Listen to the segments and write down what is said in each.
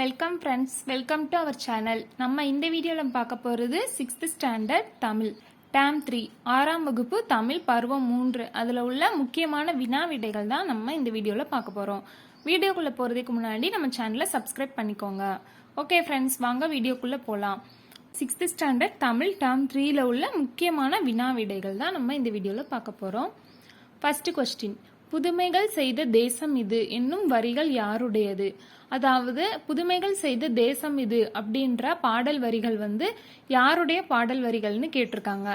Welcome friends welcome to our channel நம்ம இந்த வீடியோவில் பார்க்க போகிறது sixth standard Tamil. Term three ஆறாம் வகுப்பு தமிழ் பருவம் மூன்று. அதில் உள்ள முக்கியமான வினா விடைகள் தான் நம்ம இந்த வீடியோவில் பார்க்க போகிறோம் வீடியோக்குள்ளே போகிறதுக்கு முன்னாடி நம்ம சேனலை சப்ஸ்கிரைப் பண்ணிக்கோங்க. ஓகே ஃப்ரெண்ட்ஸ் வாங்க வீடியோக்குள்ளே போகலாம் சிக்ஸ்த் ஸ்டாண்டர்ட் தமிழ் டேம் த்ரீயில் உள்ள முக்கியமான வினா விடைகள் தான் நம்ம இந்த வீடியோவில் பார்க்க போகிறோம் ஃபஸ்ட்டு கொஸ்டின் புதுமைகள் செய்த தேசம் இது என்னும் வரிகள் யாருடையது? அதாவது புதுமைகள் செய்த தேசம் இது அப்படின்ற பாடல் வரிகள் வந்து யாருடைய பாடல் வரிகள்னு கேட்டிருக்காங்க.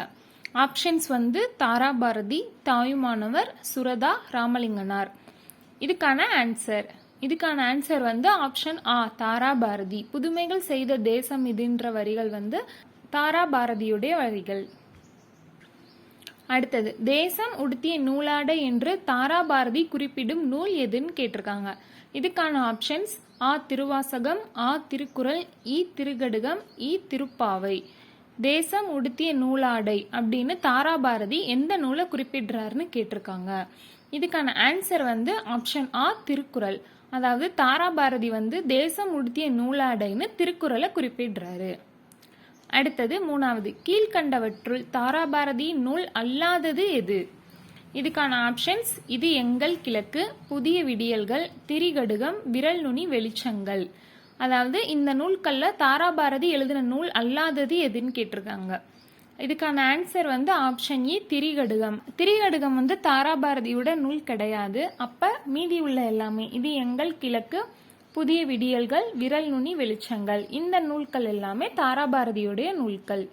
ஆப்ஷன்ஸ் வந்து தாராபாரதி தாயுமானவர் சுரதா ராமலிங்கனார். இதுக்கான ஆன்சர் இதுக்கான ஆன்சர் வந்து ஆப்ஷன் ஆ தாராபாரதி. புதுமைகள் செய்த தேசம் இதுன்ற வரிகள் வந்து தாராபாரதியுடைய வரிகள். அடுத்தது தேசம் உடுத்திய நூலாடை என்று தாராபாரதி குறிப்பிடும் நூல் எதுன்னு கேட்டிருக்காங்க. இதுக்கான ஆப்ஷன்ஸ் ஆ திருவாசகம் ஆ திருக்குறள் இ திருகடுகம் இ திருப்பாவை. தேசம் உடுத்திய நூலாடை அப்படின்னு தாராபாரதி எந்த நூலை குறிப்பிடுறாருன்னு கேட்டிருக்காங்க. இதுக்கான ஆன்சர் வந்து ஆப்ஷன் ஆ திருக்குறள். அதாவது தாராபாரதி வந்து தேசம் உடுத்திய நூலாடைன்னு திருக்குறளை குறிப்பிடுறாரு. அடுத்தது மூணாவது கீழ்கண்டவற்றுள் தாராபாரதி நூல் அல்லாதது எது? இதுக்கான ஆப்ஷன்ஸ் இது எங்கள் கிழக்கு புதிய விடியல்கள் திரிகடுகம் விரல் நுனி வெளிச்சங்கள். அதாவது இந்த நூல்களில் தாராபாரதி எழுதின நூல் அல்லாதது எதுன்னு கேட்டிருக்காங்க. இதுக்கான ஆன்சர் வந்து ஆப்ஷன் இ e, திரிகடுகம். திரிகடுகம் வந்து தாராபாரதியோட நூல் கிடையாது. அப்போ மீதி உள்ள எல்லாமே இது எங்கள் கிழக்கு புதிய விடியல்கள் விரல் நுனி வெளிச்சங்கள். இந்த நூல்கள் எல்லாமே தாராபாரதியுடைய நூல்கள்.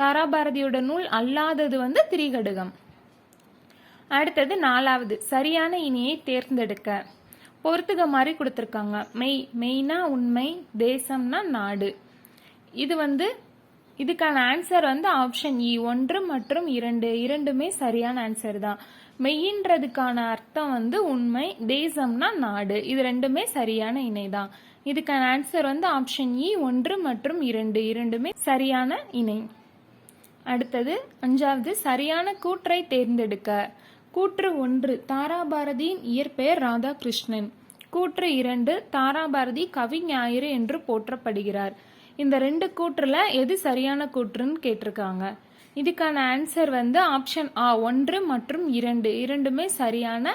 தாராபாரதியோட நூல் அல்லாதது வந்து திரிகடுகம். அடுத்தது நாலாவது சரியான இனியை தேர்ந்தெடுக்க. பொறுத்துக மாதிரி கொடுத்துருக்காங்க. மெய் மெய்னா உண்மை தேசம்னா நாடு. இது வந்து இதுக்கான ஆன்சர் வந்து ஆப்ஷன் இ e, ஒன்று மற்றும் இரண்டு. இரண்டுமே சரியான ஆன்சர் தான். மெய்யின்றதுக்கான அர்த்தம் வந்து உண்மை தேசம்னா நாடு. இது ரெண்டுமே சரியான இணை தான் இதுக்கான ஆன்சர் வந்து ஆப்ஷன் இ e, ஒன்று மற்றும் இரண்டு. இரண்டுமே சரியான இணை. அடுத்தது அஞ்சாவது சரியான கூற்றை தேர்ந்தெடுக்க. கூற்று ஒன்று தாராபாரதியின் இயற்பெயர் ராதாகிருஷ்ணன். கூற்று இரண்டு தாராபாரதி கவி ஞாயிறு என்று போற்றப்படுகிறார். இந்த ரெண்டு கூற்றுல எது சரியான கூற்றுன்னு கேட்டிருக்காங்க. இதுக்கான ஆன்சர் வந்து ஆப்ஷன் ஆ ஒன்று மற்றும் இரண்டு. இரண்டுமே சரியான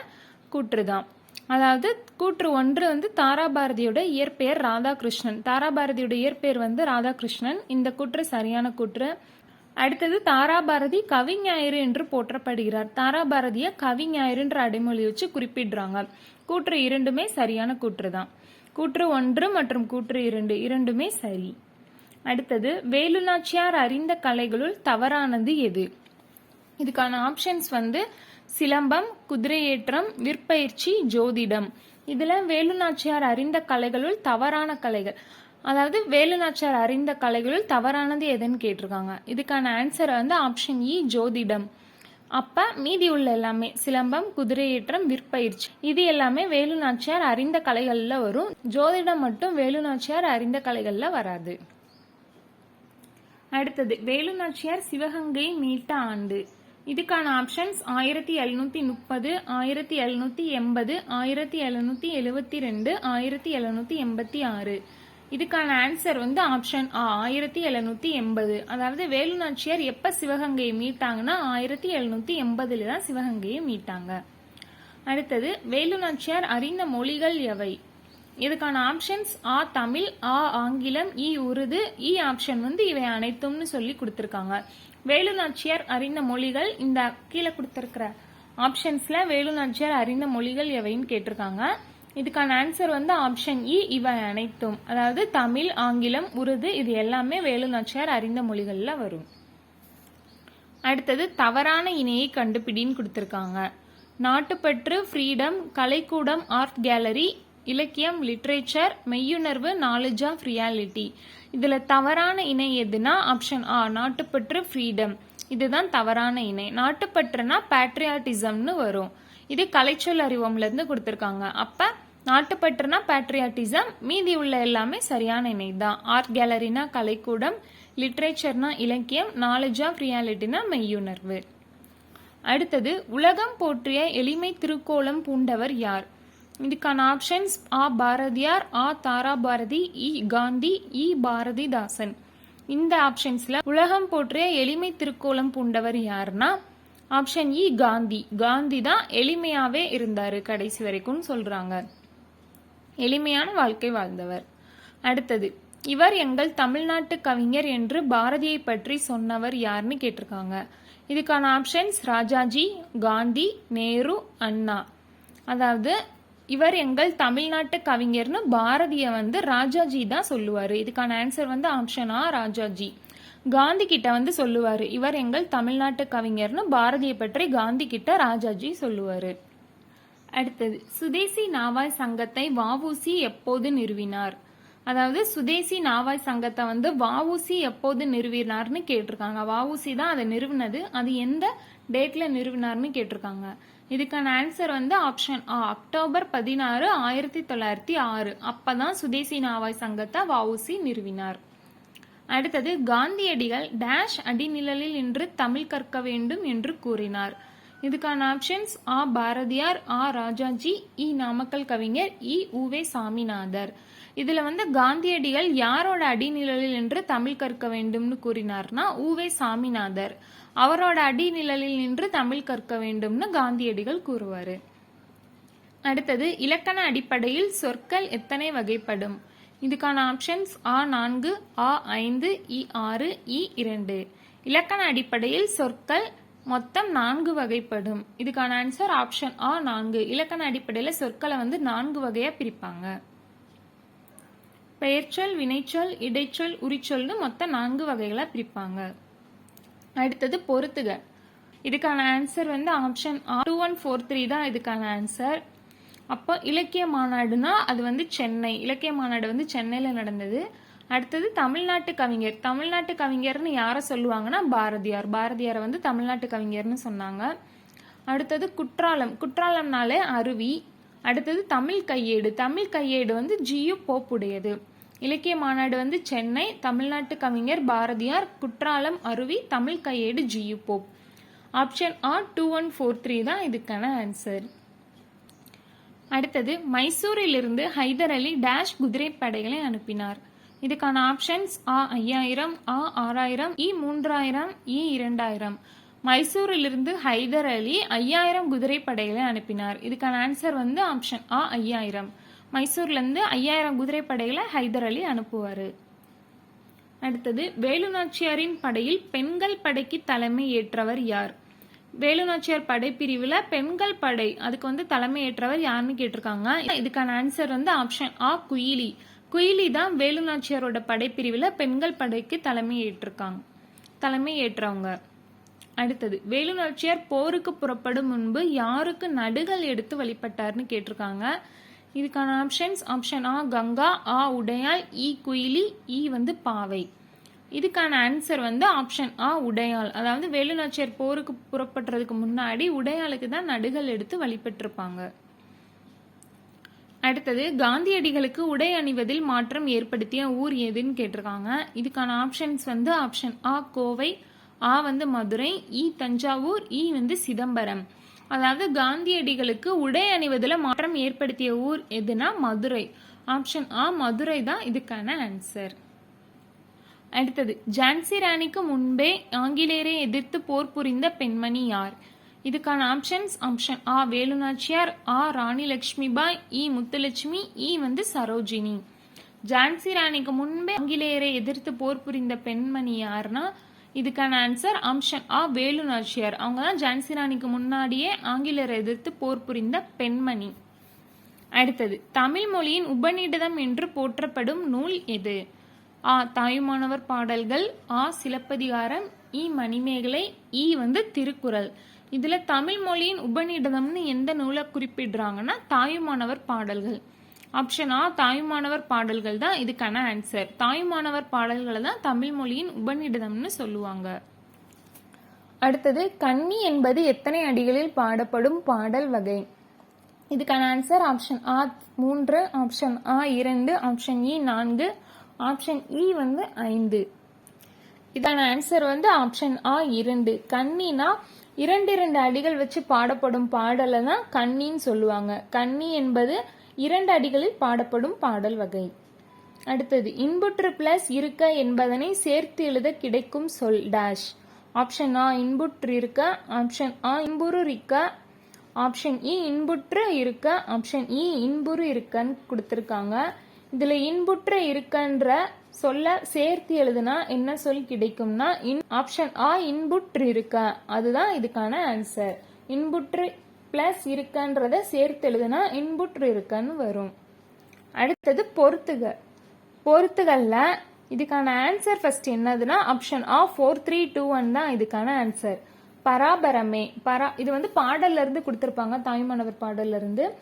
கூற்று தான். அதாவது கூற்று ஒன்று வந்து தாராபாரதியோட இயற்பெயர் ராதாகிருஷ்ணன். தாராபாரதியோட இயற்பெயர் வந்து ராதாகிருஷ்ணன். இந்த கூற்று சரியான கூற்று. அடுத்தது தாராபாரதி கவிஞாயிறு என்று போற்றப்படுகிறார். தாராபாரதிய கவிஞாயிறுன்ற அடைமொழி வச்சு குறிப்பிடுறாங்க. கூற்று இரண்டுமே சரியான கூற்று தான். கூற்று ஒன்று மற்றும் கூற்று இரண்டு. இரண்டுமே சரி. அடுத்தது வேலுநாச்சியார் அறிந்த கலைகளுள் தவறானது எது? இதுக்கான ஆப்ஷன்ஸ் வந்து சிலம்பம் குதிரையேற்றம் விற்பயிற்சி ஜோதிடம். இதில் வேலுநாச்சியார் அறிந்த கலைகளுள் தவறான கலைகள். அதாவது வேலுநாச்சியார் அறிந்த கலைகளுள் தவறானது எதுன்னு கேட்டிருக்காங்க. இதுக்கான ஆன்சர் வந்து ஆப்ஷன் இ e, ஜோதிடம். அப்போ மீதி உள்ள எல்லாமே சிலம்பம் குதிரையேற்றம் விற்பயிற்சி. இது எல்லாமே வேலுநாச்சியார் அறிந்த கலைகளில் வரும். ஜோதிடம் மட்டும் வேலுநாச்சியார் அறிந்த கலைகளில் வராது. அடுத்தது வேலுநாச்சியார் சிவகங்கை மீட்ட ஆண்டு. இதுக்கான ஆப்ஷன்ஸ் ஆயிரத்தி எழுநூத்தி முப்பது ஆயிரத்தி எழுநூத்தி எண்பது ஆயிரத்தி எழுநூத்தி எழுவத்தி ரெண்டு ஆயிரத்தி எழுநூத்தி எண்பத்தி ஆறு. இதுக்கான ஆன்சர் வந்து ஆப்ஷன் ஆ ஆயிரத்தி எழுநூத்தி எண்பது. அதாவது வேலுநாச்சியார் எப்ப சிவகங்கையை மீட்டாங்கன்னா ஆயிரத்தி எழுநூத்தி எண்பதுல தான் சிவகங்கையை மீட்டாங்க. அடுத்தது வேலுநாச்சியார் அறிந்த மொழிகள் எவை? இதுக்கான ஆப்ஷன்ஸ் ஆ தமிழ் ஆ ஆங்கிலம் இ உருது இ ஆப்ஷன் வந்து இவை அனைத்தும்னு சொல்லி கொடுத்துருக்காங்க. வேலுநாச்சியார் அறிந்த மொழிகள் இந்த கீழே கொடுத்துருக்கிற வேலு வேலுநாச்சியார் அறிந்த மொழிகள் எவைன்னு கேட்டிருக்காங்க. இதுக்கான ஆன்சர் வந்து ஆப்ஷன் இ e, இவை அனைத்தும். அதாவது தமிழ் ஆங்கிலம் உருது இது எல்லாமே வேலுநாச்சியார் அறிந்த மொழிகளில் வரும். அடுத்தது தவறான இணையை கண்டுபிடின்னு கொடுத்துருக்காங்க. நாட்டுப்பற்று ஃப்ரீடம் கலைக்கூடம் ஆர்ட் கேலரி இலக்கியம் லிட்ரேச்சர் மெய்யுணர்வு நாலேஜ் ஆஃப் ரியாலிட்டி இதில் தவறான இணை எதுனா ஆப்ஷன் ஆ நாட்டுப்பற்று ஃப்ரீடம் இதுதான் தவறான இணை. நாட்டுப்பற்றுனா பேட்ரியாட்டிசம்னு வரும். இது கலைச்சொல் அறிவம்லேருந்து கொடுத்துருக்காங்க. அப்போ நாட்டுப்பற்றுனா பேட்ரியாட்டிசம் மீதி உள்ள எல்லாமே சரியான இணை தான் ஆர்ட் கேலரினா கலைக்கூடம் லிட்ரேச்சர்னா இலக்கியம் நாலேஜ் ஆஃப் ரியாலிட்டினா மெய்யுணர்வு. அடுத்தது உலகம் போற்றிய எளிமை திருக்கோலம் பூண்டவர் யார்? இதுக்கான ஆப்ஷன்ஸ் ஆ பாரதியார் ஆ தாரா பாரதி இ காந்தி இ பாரதிதாசன். இந்த ஆப்ஷன்ஸில் உலகம் போற்றிய எளிமை திருக்கோலம் பூண்டவர் யாருன்னா ஆப்ஷன் இ e காந்தி. காந்தி தான் எளிமையாகவே இருந்தார் கடைசி வரைக்கும் சொல்கிறாங்க எளிமையான வாழ்க்கை வாழ்ந்தவர். அடுத்தது இவர் எங்கள் தமிழ்நாட்டு கவிஞர் என்று பாரதியை பற்றி சொன்னவர் யாருன்னு கேட்டிருக்காங்க. இதுக்கான ஆப்ஷன்ஸ் ராஜாஜி காந்தி நேரு அண்ணா. அதாவது இவர் எங்கள் தமிழ்நாட்டு கவிஞர்னு பாரதியை வந்து ராஜாஜி தான் சொல்லுவார். இதுக்கான ஆன்சர் வந்து ஆப்ஷன் ஆ ராஜாஜி. காந்தி கிட்ட வந்து சொல்லுவார். இவர் எங்கள் தமிழ்நாட்டு கவிஞர்னு பாரதியை பற்றி காந்தி கிட்ட ராஜாஜி சொல்லுவார். அடுத்தது சுதேசி நாவாய் சங்கத்தை வாவூசி எப்போது நிறுவினார்? அதாவது சுதேசி நாவாய் சங்கத்தை வந்து வாவூசி எப்போது நிறுவினார்னு கேட்டிருக்காங்க. வாவூசி தான் அதை நிறுவினது. அது எந்த டேட்ல நிறுவினார்னு கேட்டிருக்காங்க. இதுக்கான ஆன்சர் வந்து ஆப்ஷன் ஆ அக்டோபர் பதினாறு ஆயிரத்தி தொள்ளாயிரத்தி ஆறு. அப்போ தான் சுதேசி நாவாய் சங்கத்தை வவுசி நிறுவினார். அடுத்தது காந்தியடிகள் டேஷ் அடிநிழலில் நின்று தமிழ் கற்க வேண்டும் என்று கூறினார். இதுக்கான ஆப்ஷன்ஸ் ஆ பாரதியார் ஆ ராஜாஜி இ நாமக்கல் கவிஞர் இ உவே சாமிநாதர். இதில் வந்து காந்தியடிகள் யாரோட அடிநிழலில் நின்று தமிழ் கற்க வேண்டும்னு கூறினார்னா உவே சாமிநாதர். அவரோட அடிநிழலில் நின்று தமிழ் கற்க வேண்டும்னு காந்தியடிகள் கூறுவார். அடுத்தது இலக்கண அடிப்படையில் சொற்கள் எத்தனை வகைப்படும்? இதுக்கான ஆப்ஷன்ஸ் ஆ நான்கு ஆ ஐந்து இ ஆறு இ இரண்டு. இலக்கண அடிப்படையில் சொற்கள் மொத்தம் நான்கு வகைப்படும். இதுக்கான ஆன்சர் ஆப்ஷன் ஆ நான்கு. இலக்கண அடிப்படையில் சொற்களை வந்து நான்கு வகையாக பிரிப்பாங்க. பெயர்ச்சொல் வினைச்சொல் இடைச்சொல் உரிச்சொல்னு மொத்தம் நான்கு வகைகளாக பிரிப்பாங்க. அடுத்தது பொறுத்துக. இதுக்கான ஆன்சர் வந்து option two one four three தான் இதுக்கான ஆன்சர் அப்போ இலக்கிய மாநாடுனா அது வந்து சென்னை. இலக்கிய மாநாடு வந்து சென்னையில் நடந்தது. அடுத்தது தமிழ்நாட்டு கவிஞர். தமிழ்நாட்டு கவிஞர்னு யாரை சொல்லுவாங்கன்னா பாரதியார். பாரதியாரை வந்து தமிழ்நாட்டு கவிஞர்னு சொன்னாங்க. அடுத்தது குற்றாலம். குற்றாலம்னாலே அருவி. அடுத்தது தமிழ் கையேடு. தமிழ் கையேடு வந்து ஜியு போப்புடையது. இலக்கிய மாநாடு வந்து சென்னை தமிழ்நாட்டு கவிஞர் பாரதியார் குற்றாலம் அருவி தமிழ் கையேடு ஜியு போப். ஆப்ஷன் ஆ டூ ஒன் ஃபோர் த்ரீ தான் இதுக்கான ஆன்சர் அடுத்தது மைசூரிலிருந்து ஹைதர் அலி டேஷ் குதிரைப்படைகளை அனுப்பினார். இதுக்கான ஆப்ஷன்ஸ் ஆ ஐயாயிரம் ஆ ஆறாயிரம் இ மூன்றாயிரம் இ இரண்டாயிரம். மைசூரிலிருந்து ஹைதர் அலி ஐயாயிரம் குதிரைப்படைகளை அனுப்பினார். இதுக்கான ஆன்சர் வந்து ஆப்ஷன் ஆ ஐயாயிரம். மைசூர்லேருந்து ஐயாயிரம் குதிரைப்படைகளை ஹைதர் அலி அனுப்புவார். அடுத்தது வேலுநாச்சியாரின் படையில் பெண்கள் படைக்கு தலைமை ஏற்றவர் யார்? வேலுநாச்சியார் படைப்பிரிவில் பெண்கள் படை அதுக்கு வந்து தலைமை ஏற்றவர் யாருன்னு கேட்டிருக்காங்க. இதுக்கான ஆன்சர் வந்து ஆப்ஷன் ஆ குயிலி. குயிலி தான் வேலுநாச்சியாரோட படைப்பிரிவில் பெண்கள் படைக்கு தலைமை ஏற்றிருக்காங்க. தலைமை ஏற்றவங்க. அடுத்தது வேலுநாச்சியார் போருக்கு புறப்படும் முன்பு யாருக்கு நடுகள் எடுத்து வழிபட்டார்னு கேட்டிருக்காங்க. இதுக்கான ஆப்ஷன்ஸ் ஆப்ஷன் ஆ கங்கா ஆ உடையாள் இ குயிலி இ வந்து பாவை. இதுக்கான ஆன்சர் வந்து ஆப்ஷன் ஆ உடையாள். அதாவது வேலுநாச்சியார் போருக்கு புறப்படுறதுக்கு முன்னாடி உடையாளுக்கு தான் நடுகள் எடுத்து வழிபட்டிருப்பாங்க. அடுத்தது காந்தியடிகளுக்கு உடை அணிவதில் மாற்றம் ஏற்படுத்திய ஊர் எதுன்னு கேட்டிருக்காங்க. இதுக்கான ஆப்ஷன்ஸ் வந்து ஆப்ஷன் ஆ கோவை ஆ வந்து மதுரை இ தஞ்சாவூர் இ வந்து சிதம்பரம். அதாவது காந்தியடிகளுக்கு உடை அணிவதில் மாற்றம் ஏற்படுத்திய ஊர் எதுனா மதுரை. ஆப்ஷன் ஆ மதுரை தான் இதுக்கான ஆன்சர் அடுத்தது ஜான்சி ராணிக்கு முன்பே ஆங்கிலேயரை எதிர்த்து போர் புரிந்த பெண்மணி யார்? இதுக்கான ஆப்ஷன்ஸ் ஆப்ஷன் ஆ வேலுநாச்சியார் ஆ ராணி லட்சுமிபாய் இ e, முத்துலட்சுமி இ வந்து சரோஜினி. ஜான்சி ராணிக்கு முன்பே ஆங்கிலேயரை எதிர்த்து போர் புரிந்த பெண்மணி யார்னா இதுக்கான ஆன்சர் அம்ஷன் ஆ வேலுநாச்சியார். அவங்க தான் ஜான்சி ராணிக்கு முன்னாடியே ஆங்கிலேயரை எதிர்த்து போர் புரிந்த பெண்மணி. அடுத்தது தமிழ் மொழியின் உபநிடதம் என்று போற்றப்படும் நூல் எது? ஆ தாயுமானவர் பாடல்கள் ஆ சிலப்பதிகாரம் இ மணிமேகலை இ வந்து திருக்குறள். இதுல தமிழ் மொழியின் உபநிடதம்னு எந்த நூலை குறிப்பிடுறாங்கன்னா தாயுமானவர் பாடல்கள். ஆப்ஷன் ஆ தாயுமானவர் பாடல்கள் தான் இதுக்கான ஆன்சர் தாயுமானவர் பாடல்களை தான் தமிழ் மொழியின் உபநிடதம்னு சொல்லுவாங்க. அடுத்தது கன்னி என்பது எத்தனை அடிகளில் பாடப்படும் பாடல் வகை? இதுக்கான ஆன்சர் ஆப்ஷன் ஆ மூன்று ஆப்ஷன் ஆ இரண்டு ஆப்ஷன் இ e நான்கு ஆப்ஷன் இ e வந்து ஐந்து. இதான ஆன்சர் வந்து ஆப்ஷன் ஆ இரண்டு. கன்னினா இரண்டு இரண்டு அடிகள் வச்சு பாடப்படும் பாடலை தான் கன்னின்னு சொல்லுவாங்க. கன்னி என்பது இரண்டு அடிகளில் பாடப்படும் பாடல் வகை. அடுத்தது இன்புற்று பிளஸ் இருக்க என்பதனை சேர்த்து எழுத கிடைக்கும் சொல் டேஷ் ஆப்ஷன் ஆ இன்புற்று இருக்க ஆப்ஷன் ஆ இன்புறு இருக்க ஆப்ஷன் இ இன்புற்று இருக்க ஆப்ஷன் இ இன்புறு இருக்கன்னு கொடுத்துருக்காங்க. இதில் இன்புற்று இருக்கன்ற சொல்ல சேர்த்து எழுதுனா என்ன சொல் கிடைக்கும்னா இன் ஆப்ஷன் ஆ இன்புற்று இருக்க. அதுதான் இதுக்கான ஆன்சர் இன்புற்று ப்ளஸ் இருக்கன்றத சேர்த்து எழுதுனா இன்புட் இருக்கன்னு வரும். அடுத்தது பொறுத்துக. பொறுத்துகள்ல இதுக்கான ஆன்சர் ஃபர்ஸ்ட் என்னதுன்னா ஆப்ஷன் ஆ ஃபோர் த்ரீ டூ ஒன் தான் இதுக்கான ஆன்சர் பராபரமே பரா இது வந்து பாடல்ல இருந்து கொடுத்துருப்பாங்க தாய்மானவர் பாடல்ல இருந்து.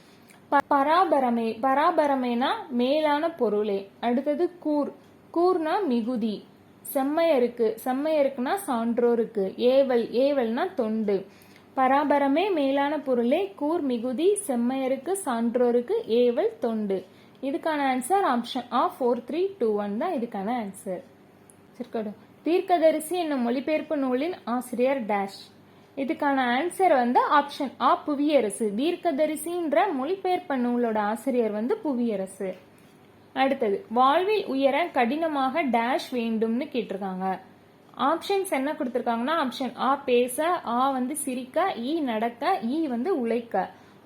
ப- பராபரமே பராபரமேனா மேலான பொருளே. அடுத்தது கூர். கூர்னா மிகுதி. செம்மையருக்கு. செம்மையருக்குனா சான்றோருக்கு. ஏவல் ஏவல்னா தொண்டு. பராபரமே மேலான பொருளே கூர் மிகுதி செம்மையருக்கு சான்றோருக்கு ஏவல் தொண்டு. இதுக்கான ஆன்சர் ஆப்ஷன் ஆ ஃபோர் த்ரீ டூ ஒன் தான் இதுக்கான ஆன்சர் இருக்கட்டும் தீர்க்கதரிசி என்னும் மொழிபெயர்ப்பு நூலின் ஆசிரியர் டேஷ் இதுக்கான ஆன்சர் வந்து ஆப்ஷன் ஆ புவியரசு. தீர்க்கதரிசின்ற மொழிபெயர்ப்பு நூலோட ஆசிரியர் வந்து புவியரசு. அடுத்தது வாழ்வில் உயர கடினமாக டேஷ் வேண்டும்னு கேட்டிருக்காங்க. ஆப்ஷன்ஸ் என்ன கொடுத்துருக்காங்கன்னா ஆப்ஷன் ஆ பேச ஆ வந்து சிரிக்க இ நடக்க ஈ வந்து உழைக்க.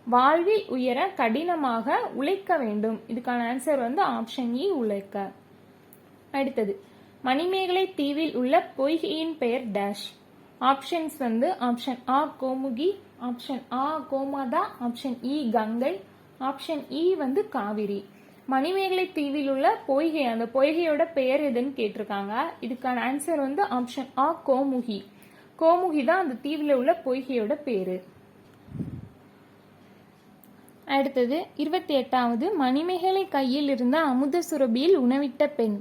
வாழ்வில் உயர கடினமாக உழைக்க வேண்டும். இதுக்கான ஆன்சர் வந்து ஆப்ஷன் இ e, உழைக்க. அடுத்தது மணிமேகலை தீவில் உள்ள பொய்கையின் பெயர் டேஷ் ஆப்ஷன்ஸ் வந்து ஆப்ஷன் ஆ கோமுகி ஆப்ஷன் ஆ கோமாதா ஆப்ஷன் இ கங்கை ஆப்ஷன் இ வந்து காவிரி. மணிமேகலை தீவில் உள்ள பொய்கை அந்த பொய்கையோட பெயர் எதுன்னு கேட்டிருக்காங்க. இதுக்கான ஆன்சர் வந்து ஆப்ஷன் ஆ கோமுகி. கோமுகி தான் அந்த தீவில் உள்ள பொய்கையோட பேரு. அடுத்தது இருபத்தி எட்டாவது மணிமேகலை கையில் இருந்த அமுத சுரபியில் உணவிட்ட பெண்.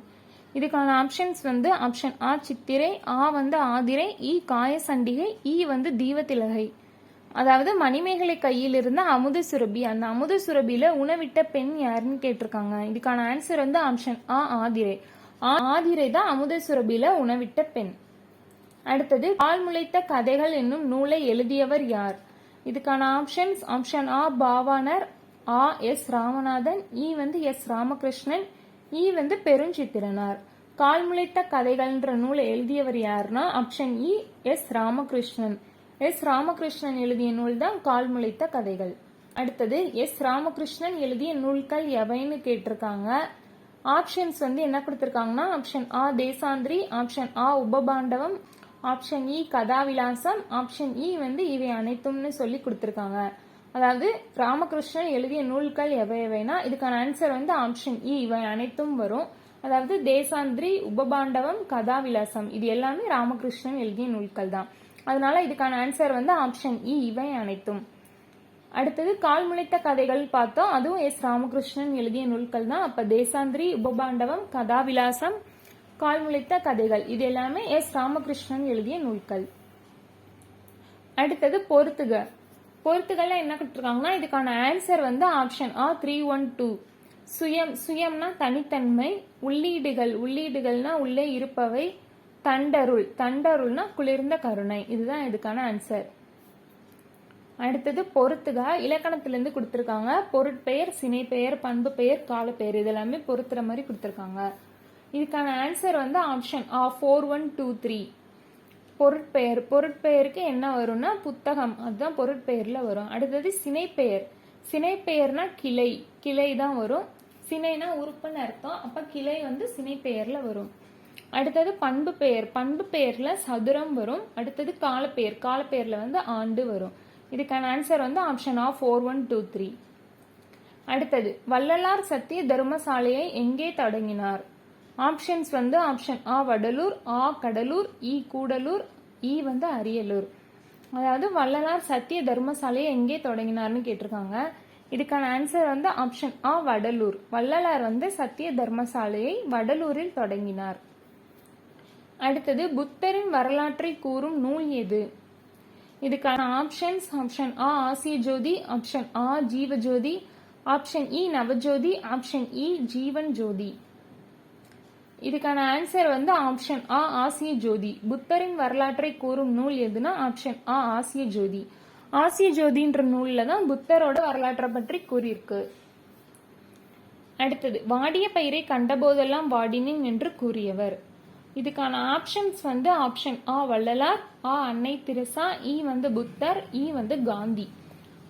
இதுக்கான ஆப்ஷன்ஸ் வந்து ஆப்ஷன் ஆ சித்திரை ஆ வந்து ஆதிரை இ காயசண்டிகை இ வந்து தீவத்திலகை அதாவது மணிமேகலை கையில் இருந்த அமுத சுரபி அந்த அமுத சுரபியில உணவிட்ட பெண் யாருன்னு கேட்டிருக்காங்க. இதுக்கான ஆன்சர் வந்து ஆப்ஷன் ஆ ஆதிரை. ஆ- ஆதிரை தான் அமுத சுரபியில உணவிட்ட பெண். அடுத்தது பால் முளைத்த கதைகள் என்னும் நூலை எழுதியவர் யார்? இதுக்கான ஆப்ஷன்ஸ் ஆப்ஷன் ஆ பாவானர் ஆ எஸ் ராமநாதன் இ வந்து எஸ் ராமகிருஷ்ணன் இ வந்து பெருஞ்சித்திரனார். கால் முளைத்த கதைகள்ன்ற நூலை எழுதியவர் யாருன்னா ஆப்ஷன் இ e, S Ramakrishnan. S Ramakrishnan எழுதிய நூல் தான் கால் முளைத்த கதைகள். அடுத்தது எஸ் ராமகிருஷ்ணன் எழுதிய நூல்கள் எவைன்னு கேட்டிருக்காங்க. ஆப்ஷன்ஸ் வந்து என்ன கொடுத்துருக்காங்கன்னா ஆப்ஷன் ஆ தேசாந்திரி ஆப்ஷன் ஆ உபபாண்டவம் ஆப்ஷன் இ e கதாவிலாசம் ஆப்ஷன் இ e வந்து இவை அனைத்தும்னு சொல்லி கொடுத்துருக்காங்க. அதாவது ராமகிருஷ்ணன் எழுதிய நூல்கள் எவை எவைனா இதுக்கான ஆன்சர் வந்து ஆப்ஷன் இ e, இவை அனைத்தும் வரும். அதாவது தேசாந்திரி உபபாண்டவம் கதாவிலாசம் இது எல்லாமே ராமகிருஷ்ணன் எழுதிய நூல்கள் தான் அதனால இதுக்கான ஆன்சர் வந்து ஆப்ஷன் இ e, இவை அனைத்தும். அடுத்தது கால் முளைத்த கதைகள் பார்த்தோம். அதுவும் எஸ் ராமகிருஷ்ணன் எழுதிய நூல்கள் தான். அப்ப தேசாந்திரி உபபாண்டவம் கதாவிலாசம் கால் முளைத்த கதைகள். இது எல்லாமே எஸ் ராமகிருஷ்ணன் எழுதிய நூல்கள். அடுத்தது பொறுத்துக. பொறுத்துகள்ல என்ன கொடுத்துருக்காங்கன்னா இதுக்கான ஆன்சர் வந்து ஆப்ஷன் ஆ த்ரீ ஒன் டூ சுயம் சுயம்னா தனித்தன்மை உள்ளீடுகள். உள்ளீடுகள்னா உள்ளே இருப்பவை தண்டருள். தண்டருள்னா குளிர்ந்த கருணை. இதுதான் இதுக்கான ஆன்சர் அடுத்தது பொறுத்துக. இலக்கணத்திலேருந்து கொடுத்துருக்காங்க. பொருட்பெயர் சினைப்பெயர் பண்பு பெயர் காலப்பெயர். பெயர் இதெல்லாமே பொறுத்துற மாதிரி கொடுத்துருக்காங்க. இதுக்கான ஆன்சர் வந்து ஆப்ஷன் ஆ ஃபோர் ஒன் டூ த்ரீ பொருட்பெயர். பொருட்பெயருக்கு என்ன வரும்னா புத்தகம். அதுதான் பொருட்பெயரில் வரும். அடுத்தது சினைப்பெயர். சினைப்பெயர்னா கிளை. கிளை தான் வரும். சினைனா உறுப்புன்னு அர்த்தம். அப்போ கிளை வந்து சினைப்பெயரில் வரும். அடுத்தது பண்பு பெயர். பண்பு பெயரில் சதுரம் வரும். அடுத்தது காலப்பெயர் காலப்பெயரில் வந்து ஆண்டு வரும். இதுக்கான ஆன்சர் வந்து ஆப்ஷன் ஆ ஃபோர் ஒன் டூ த்ரீ அடுத்தது வள்ளலார் சத்திய தர்மசாலையை எங்கே தொடங்கினார்? ஆப்ஷன்ஸ் வந்து ஆப்ஷன் ஆ வடலூர் ஆ கடலூர் இ கூடலூர் இ வந்து அரியலூர். அதாவது வள்ளலார் சத்திய தர்மசாலையை எங்கே தொடங்கினார்னு கேட்டிருக்காங்க. இதுக்கான ஆன்சர் வந்து ஆப்ஷன் ஆ வடலூர். வள்ளலார் வந்து சத்திய தர்மசாலையை வடலூரில் தொடங்கினார். அடுத்தது புத்தரின் வரலாற்றை கூறும் நூல் எது? இதுக்கான ஆப்ஷன்ஸ் ஆப்ஷன் ஆ ஆசிய ஜோதி ஆப்ஷன் ஆ ஜீவ ஜோதி ஆப்ஷன் இ நவஜோதி ஆப்ஷன் இ e, ஜீவன் ஜோதி இதுக்கான ஆன்சர் வந்து ஆப்ஷன் ஆ ஆசிய ஜோதி புத்தரின் வரலாற்றை கூறும் நூல் எதுனா ஆப்ஷன் ஆ ஆசிய ஜோதி ஆசிய ஜோதின்ற நூலில் தான் புத்தரோட வரலாற்றை பற்றி கூறியிருக்கு. அடுத்தது வாடிய பயிரை கண்டபோதெல்லாம் வாடினேன் என்று கூறியவர். இதுக்கான ஆப்ஷன்ஸ் வந்து ஆப்ஷன் ஆ வள்ளலார் ஆ அன்னை தெரசா இ e வந்து புத்தர் இ வந்து காந்தி.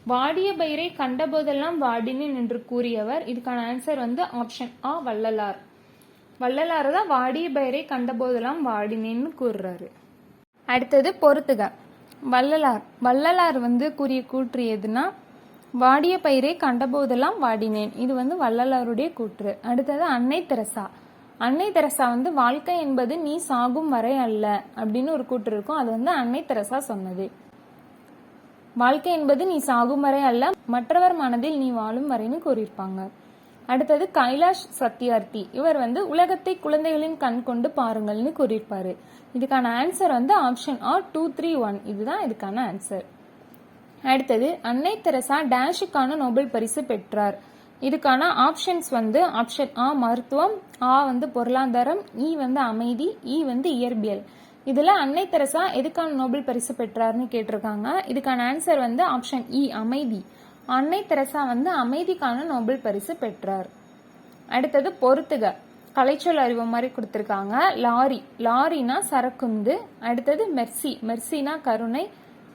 வாடிய பயிரை கண்டபோதெல்லாம் வாடினேன் என்று கூறியவர். இதுக்கான ஆன்சர் வந்து ஆப்ஷன் ஆ வள்ளலார். வள்ளலார் தான் வாடிய பயிரை கண்டபோதெல்லாம் வாடினேன்னு கூறுறாரு. அடுத்தது பொறுத்துக. வள்ளலார். வள்ளலார் வந்து கூறிய கூற்று எதுனா வாடிய பயிரை கண்டபோதெல்லாம் வாடினேன். இது வந்து வள்ளலாருடைய கூற்று. அடுத்தது அன்னை தெரசா. அன்னை தெரசா வந்து வாழ்க்கை என்பது நீ சாகும் வரை அல்ல அப்படின்னு ஒரு கூற்று இருக்கும். அது வந்து அன்னை தெரசா சொன்னது. வாழ்க்கை என்பது நீ சாகும் வரை அல்ல மற்றவர் மனதில் நீ வாழும் வரைன்னு கூறியிருப்பாங்க. அடுத்தது கைலாஷ் சத்யார்த்தி. இவர் வந்து உலகத்தை குழந்தைகளின் கண் கொண்டு பாருங்கள்னு கூறியிருப்பாரு. இதுக்கான ஆன்சர் வந்து option R two three one இதுதான் இதுக்கான ஆன்சர் அடுத்தது அன்னை தெரசா டேஷுக்கான நோபல் பரிசு பெற்றார். இதுக்கான ஆப்ஷன்ஸ் வந்து ஆப்ஷன் ஆ மருத்துவம் ஆ வந்து பொருளாதாரம் இ வந்து அமைதி இ வந்து இயற்பியல். இதில் அன்னை தெரசா எதுக்கான நோபல் பரிசு பெற்றார்னு கேட்டிருக்காங்க. இதுக்கான ஆன்சர் வந்து ஆப்ஷன் இ e, அமைதி. அன்னை தெரசா வந்து அமைதிக்கான நோபல் பரிசு பெற்றார். அடுத்தது பொறுத்துக. கலைச்சொல் அறிவு மாதிரி கொடுத்துருக்காங்க. லாரி. லாரினா சரக்குந்து அடுத்தது மெர்சி. மெர்சினா கருணை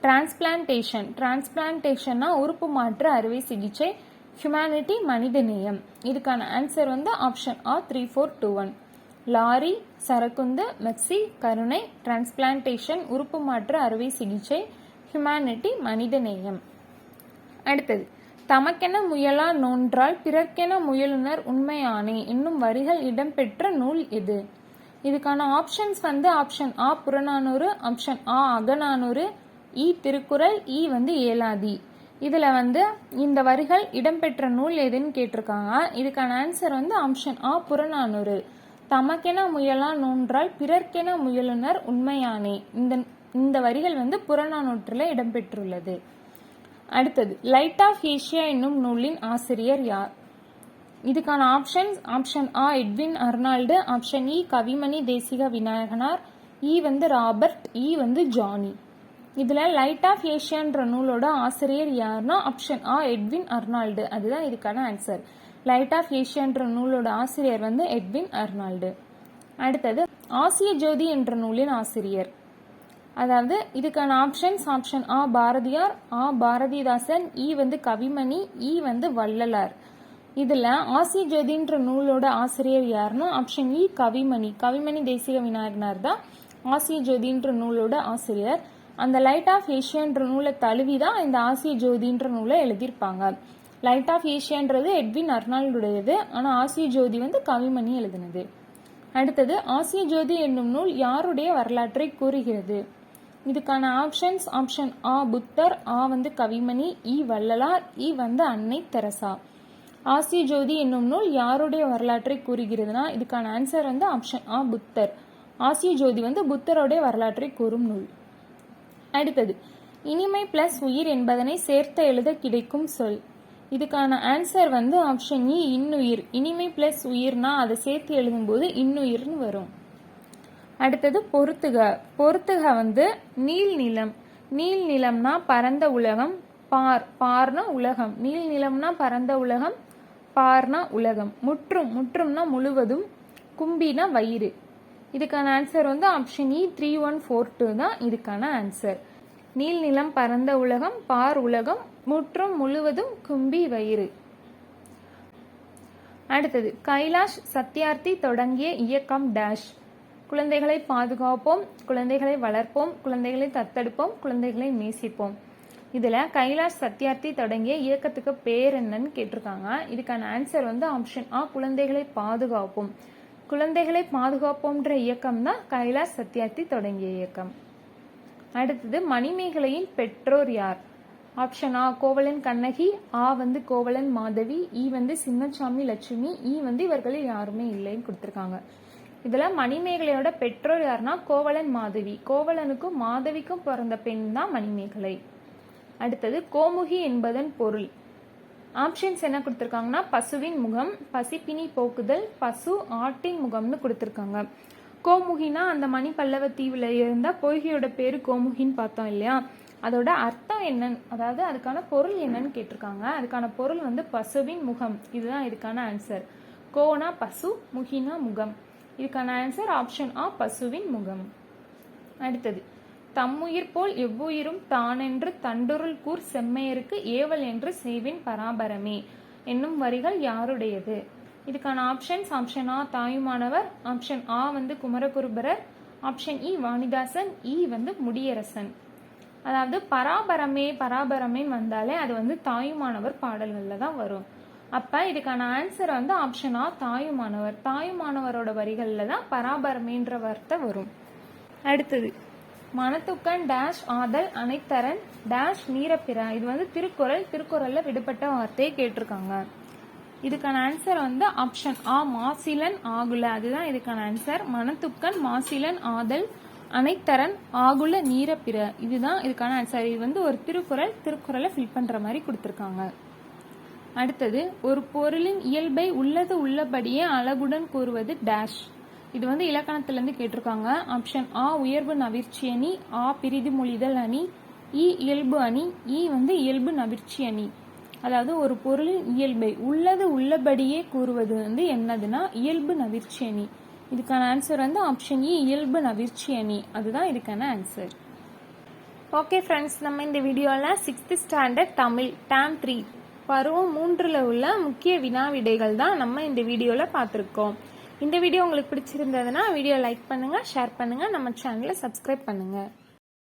டிரான்ஸ்பிளான்டேஷன் டிரான்ஸ்பிளான்டேஷன்னா உறுப்பு மாற்று அறுவை சிகிச்சை ஹியூமனிட்டி மனிதநேயம். இதுக்கான ஆன்சர் வந்து ஆப்ஷன் ஆ three four two one lorry சரக்குந்து மெக்சி கருணை டிரான்ஸ்பிளான்டேஷன் உறுப்பு மாற்று அறுவை சிகிச்சை ஹியூமனிட்டி மனிதநேயம். அடுத்தது தமக்கென முயலா நோன்றால் பிறர்க்கென முயலுனர் உண்மையானே என்னும் வரிகள் இடம்பெற்ற நூல் எது? இதுக்கான ஆப்ஷன்ஸ் வந்து ஆப்ஷன் ஆ புறநானூறு ஆப்ஷன் ஆ அகநானூறு இ திருக்குறள் இ வந்து ஏலாதி இதில் வந்து இந்த வரிகள் இடம்பெற்ற நூல் எதுன்னு கேட்டிருக்காங்க. இதுக்கான ஆன்சர் வந்து ஆப்ஷன் ஆ புறநானூறு. தமக்கென முயலா நோன்றால் பிறர்க்கென முயலுனர் உண்மையானே. இந்த இந்த வரிகள் வந்து புறநானூற்றில் இடம்பெற்றுள்ளது. அடுத்தது லைட் ஆஃப் ஏஷியா என்னும் நூலின் ஆசிரியர் யார்? இதுக்கான ஆப்ஷன்ஸ் ஆப்ஷன் ஆ எட்வின் அர்னால்டு ஆப்ஷன் இ கவிமணி தேசிக விநாயகனார் இ வந்து ராபர்ட் இ e வந்து ஜானி இதில் லைட் ஆஃப் ஏஷியான்ற நூலோட ஆசிரியர் யாருன்னா ஆப்ஷன் ஆ எட்வின் அர்னால்டு அதுதான் இதுக்கான ஆன்சர் லைட் ஆஃப் ஏஷியான்ற நூலோட ஆசிரியர் வந்து எட்வின் அர்னால்டு அடுத்தது ஆசிய ஜோதி என்ற நூலின் ஆசிரியர். அதாவது இதுக்கான ஆப்ஷன்ஸ் ஆப்ஷன் ஆ பாரதியார் ஆ பாரதிதாசன் இ வந்து கவிமணி இ வந்து வள்ளலார். இதில் ஆசிய ஜோதின்ற நூலோட ஆசிரியர் யாருன்னா ஆப்ஷன் இ e, கவிமணி. கவிமணி தேசிக விநாயகனார் தான் ஆசிய ஜோதின்ற நூலோட ஆசிரியர். அந்த லைட் ஆஃப் ஏஷியான்ற நூலை தழுவி தான் இந்த ஆசிய ஜோதின்ற நூலை எழுதியிருப்பாங்க. லைட் ஆஃப் ஏஷியான்றது எட்வின் அர்னால்டுடையது ஆனால் ஆசிய ஜோதி வந்து கவிமணி எழுதினது. அடுத்தது ஆசிய ஜோதி என்னும் நூல் யாருடைய வரலாற்றை கூறுகிறது? இதுக்கான ஆப்ஷன்ஸ் ஆப்ஷன் ஆ புத்தர் ஆ வந்து கவிமணி இ வள்ளலார் இ வந்து அன்னை தெரசா. ஆசிய ஜோதி என்னும் நூல் யாருடைய வரலாற்றை கூறுகிறதுனா இதுக்கான ஆன்சர் வந்து ஆப்ஷன் ஆ புத்தர். ஆசிய ஜோதி வந்து புத்தருடைய வரலாற்றை கூறும் நூல். அடுத்தது இனிமை பிளஸ் உயிர் என்பதனை சேர்த்து எழுத கிடைக்கும் சொல். இதுக்கான ஆன்சர் வந்து ஆப்ஷன் இ e, இன்னுயிர். இனிமை பிளஸ் உயிர்னா அதை சேர்த்து எழுதும்போது இன்னுயிர்னு வரும். அடுத்தது பொறுத்துக. பொறுத்துக வந்து நீல் நிலம். நீல் நிலம்னா பரந்த உலகம் பார் பார்னா உலகம். நீல் நிலம்னா பரந்த உலகம் பார்னா உலகம். முற்றும் முற்றும்னா முழுவதும் கும்பினா வயிறு. இதுக்கான ஆன்சர் வந்து ஆப்ஷன் இ த்ரீ ஒன் ஃபோர் டூ தான் இதுக்கான ஆன்சர் நீல் நிலம் பரந்த உலகம் பார் உலகம் முற்றும் முழுவதும் கும்பி வயிறு. அடுத்தது கைலாஷ் சத்யார்த்தி தொடங்கிய இயக்கம் டேஷ் குழந்தைகளை பாதுகாப்போம் குழந்தைகளை வளர்ப்போம் குழந்தைகளை தத்தெடுப்போம் குழந்தைகளை நேசிப்போம். இதில் கைலாஷ் சத்யார்த்தி தொடங்கிய இயக்கத்துக்கு பேர் என்னன்னு கேட்டிருக்காங்க. இதுக்கான ஆன்சர் வந்து ஆப்ஷன் ஆ குழந்தைகளை பாதுகாப்போம். குழந்தைகளை பாதுகாப்போம்ன்ற இயக்கம் தான் கைலாஷ் சத்யார்த்தி தொடங்கிய இயக்கம். அடுத்தது மணிமேகலையின் பெற்றோர் யார்? ஆப்ஷன் ஆ கோவலன் கண்ணகி ஆ வந்து கோவலன் மாதவி இ வந்து சின்னசாமி லட்சுமி இ வந்து இவர்களில் யாருமே இல்லைன்னு கொடுத்துருக்காங்க. இதில் மணிமேகலையோட பெற்றோர் யாருன்னா கோவலன் மாதவி. கோவலனுக்கும் மாதவிக்கும் பிறந்த பெண் தான் மணிமேகலை. அடுத்தது கோமுகி என்பதன் பொருள். ஆப்ஷன்ஸ் என்ன கொடுத்துருக்காங்கன்னா பசுவின் முகம் பசிப்பினி போக்குதல் பசு ஆட்டின் முகம்னு கொடுத்துருக்காங்க. கோமுகினா அந்த மணி பல்லவ தீவில் இருந்த பொய்கையோட பேர் கோமுகின்னு பார்த்தோம் இல்லையா? அதோட அர்த்தம் என்னன்னு அதாவது அதுக்கான பொருள் என்னன்னு கேட்டிருக்காங்க. அதுக்கான பொருள் வந்து பசுவின் முகம். இதுதான் இதுக்கான ஆன்சர் கோனா பசு முகினா முகம். இதுக்கான ஆன்சர் ஆப்ஷன் ஆ பசுவின் முகம். அடுத்தது. தம்முயிர் போல் எவ்வுயிரும் தானென்று தண்டுருள் கூர் செம்மையருக்கு ஏவல் என்று செய்வின் பராபரமே. என்னும் வரிகள் யாருடையது? இதுக்கான ஆப்ஷன்ஸ் ஆப்ஷன் ஆ தாயுமானவர் ஆப்ஷன் ஆ வந்து குமரகுருபரர் ஆப்ஷன் இ e வாணிதாசன் இ வந்து முடியரசன். அதாவது பராபரமே பராபரமேன்னு வந்தாலே அது வந்து தாயுமானவர் பாடல்களில் தான் வரும். அப்போ இதுக்கான ஆன்சர் வந்து ஆப்ஷன் ஆ தாயுமானவர். தாயுமானவரோட வரிகளில் தான் பராபரமேன்ற வார்த்தை வரும். அடுத்தது. மனத்துக்கன் டேஷ் ஆதல் அனைத்தரன் டேஷ் நீரப்பிற. இது வந்து திருக்குறள் திருக்குறள்ல விடுபட்ட வார்த்தையை கேட்டிருக்காங்க. இதுக்கான ஆன்சர் வந்து ஆப்ஷன் ஆ மாசிலன் ஆகுல. அதுதான் இதுக்கான ஆன்சர் மனத்துக்கன் மாசிலன் ஆதல் அனைத்தரன் ஆகுல நீரப்பிற. இதுதான் இதுக்கான ஆன்சர் இது வந்து ஒரு திருக்குறள் திருக்குறளை ஃபில் பண்ற மாதிரி கொடுத்துருக்காங்க. அடுத்தது ஒரு பொருளின் இயல்பை உள்ளது உள்ளபடியே அழகுடன் கூறுவது டேஷ் இது வந்து இலக்கணத்திலேருந்து கேட்டிருக்காங்க. ஆப்ஷன் ஆ உயர்வு நவிர்ச்சி அணி. ஆ பிரிதி மொழிதல் அணி. இ இயல்பு அணி. இ வந்து இயல்பு நவிர்ச்சி அணி. அதாவது ஒரு பொருளின் இயல்பை உள்ளது உள்ளபடியே கூறுவது வந்து என்னதுன்னா இயல்பு நவிர்ச்சி அணி. இதுக்கான ஆன்சர் வந்து ஆப்ஷன் இ e, இயல்பு நவிர்ச்சி அணி. அதுதான் இதுக்கான ஆன்சர் ஓகே ஃப்ரெண்ட்ஸ் நம்ம இந்த வீடியோவில் sixth standard Tamil term three பருவம் மூன்றில் உள்ள முக்கிய வினா விடைகள் தான் நம்ம இந்த வீடியோவில் பார்த்துருக்கோம். இந்த வீடியோ உங்களுக்கு பிடிச்சிருந்ததுன்னா வீடியோ லைக் பண்ணுங்கள் ஷேர் பண்ணுங்கள் நம்ம சேனலை சப்ஸ்கிரைப் பண்ணுங்கள்